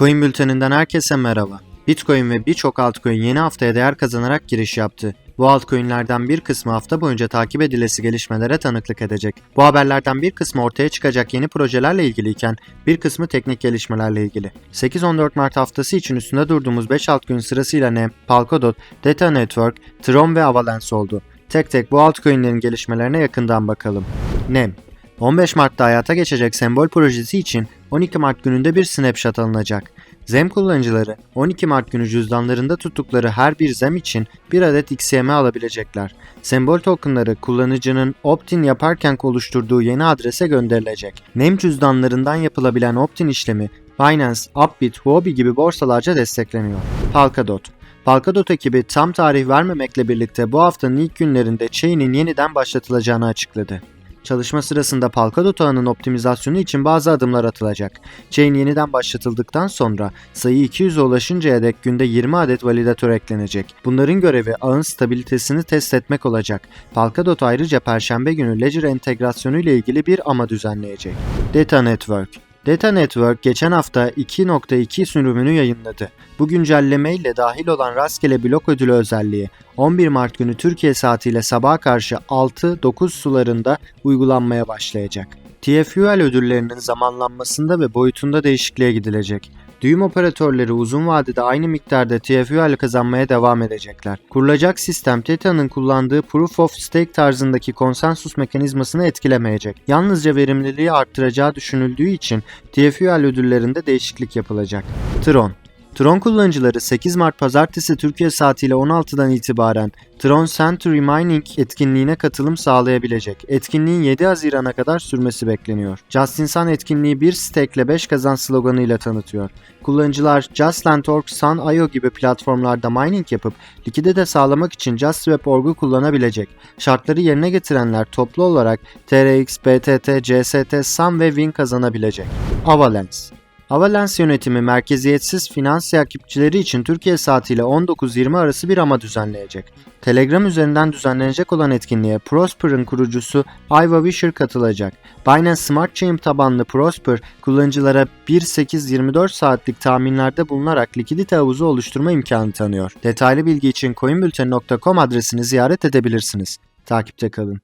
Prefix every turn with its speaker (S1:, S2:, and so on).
S1: Coin Bülteni'nden herkese merhaba. Bitcoin ve birçok altcoin yeni haftaya değer kazanarak giriş yaptı. Bu altcoin'lerden bir kısmı hafta boyunca takip edilesi gelişmelere tanıklık edecek. Bu haberlerden bir kısmı ortaya çıkacak yeni projelerle ilgiliyken bir kısmı teknik gelişmelerle ilgili. 8-14 Mart haftası için üstünde durduğumuz 5 altcoin sırasıyla NEM, Polkadot, Data Network, Tron ve Avalanche oldu. Tek tek bu altcoin'lerin gelişmelerine yakından bakalım. NEM 15 Mart'ta hayata geçecek sembol projesi için 12 Mart gününde bir snapshot alınacak. ZEM kullanıcıları 12 Mart günü cüzdanlarında tuttukları her bir ZEM için bir adet XYM alabilecekler. Sembol tokenları kullanıcının opt-in yaparken oluşturduğu yeni adrese gönderilecek. NEM cüzdanlarından yapılabilen opt-in işlemi Binance, Upbit, Huobi gibi borsalarca destekleniyor. Polkadot Polkadot ekibi tam tarih vermemekle birlikte bu haftanın ilk günlerinde chain'in yeniden başlatılacağını açıkladı. Çalışma sırasında Polkadot ağının optimizasyonu için bazı adımlar atılacak. Chain yeniden başlatıldıktan sonra sayı 200'e ulaşıncaya dek günde 20 adet validatör eklenecek. Bunların görevi ağın stabilitesini test etmek olacak. Polkadot ayrıca perşembe günü Ledger entegrasyonu ile ilgili bir ama düzenleyecek. Data Network Data Network geçen hafta 2.2 sürümünü yayınladı. Bu güncelleme ile dahil olan rastgele blok ödülü özelliği 11 Mart günü Türkiye saatiyle sabaha karşı 6-9 sularında uygulanmaya başlayacak. TFUL ödüllerinin zamanlanmasında ve boyutunda değişikliğe gidilecek. Düğüm operatörleri uzun vadede aynı miktarda TFUL kazanmaya devam edecekler. Kurulacak sistem Teta'nın kullandığı Proof of Stake tarzındaki konsensus mekanizmasını etkilemeyecek. Yalnızca verimliliği arttıracağı düşünüldüğü için TFUL ödüllerinde değişiklik yapılacak. Tron Tron kullanıcıları 8 Mart pazartesi Türkiye saatiyle 16'dan itibaren Tron Century Mining etkinliğine katılım sağlayabilecek. Etkinliğin 7 Haziran'a kadar sürmesi bekleniyor. Justin Sun etkinliği bir stake ile 5 kazan sloganıyla tanıtıyor. Kullanıcılar Justland.org, Sun.io gibi platformlarda mining yapıp likidite sağlamak için JustSwap.org'u kullanabilecek. Şartları yerine getirenler toplu olarak TRX, BTT, CST, Sun ve Win kazanabilecek. Avalanche Avalanche yönetimi merkeziyetsiz finans takipçileri için Türkiye saatiyle 19.20 arası bir ama düzenleyecek. Telegram üzerinden düzenlenecek olan etkinliğe Prosper'ın kurucusu Iva Wisher katılacak. Binance Smart Chain tabanlı Prosper, kullanıcılara 1.8-24 saatlik tahminlerde bulunarak likidite havuzu oluşturma imkanı tanıyor. Detaylı bilgi için coinbülten.com adresini ziyaret edebilirsiniz. Takipte kalın.